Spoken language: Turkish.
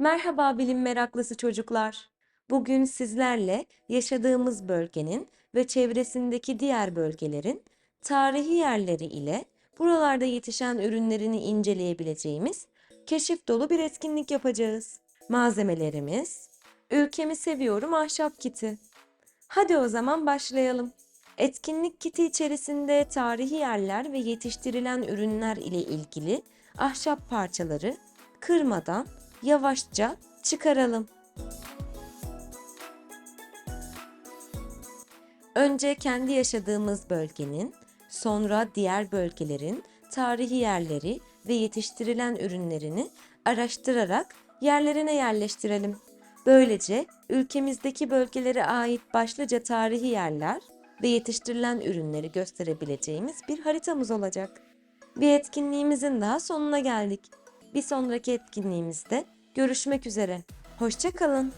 Merhaba bilim meraklısı çocuklar. Bugün sizlerle yaşadığımız bölgenin ve çevresindeki diğer bölgelerin tarihi yerleri ile buralarda yetişen ürünlerini inceleyebileceğimiz keşif dolu bir etkinlik yapacağız. Malzemelerimiz Ülkemi Seviyorum ahşap kiti. Hadi o zaman başlayalım. Etkinlik kiti içerisinde tarihi yerler ve yetiştirilen ürünler ile ilgili ahşap parçaları kırmadan yavaşça çıkaralım. Önce kendi yaşadığımız bölgenin, sonra diğer bölgelerin tarihi yerleri ve yetiştirilen ürünlerini araştırarak yerlerine yerleştirelim. Böylece ülkemizdeki bölgelere ait başlıca tarihi yerler ve yetiştirilen ürünleri gösterebileceğimiz bir haritamız olacak. Bir etkinliğimizin daha sonuna geldik. Bir sonraki etkinliğimizde görüşmek üzere. Hoşça kalın.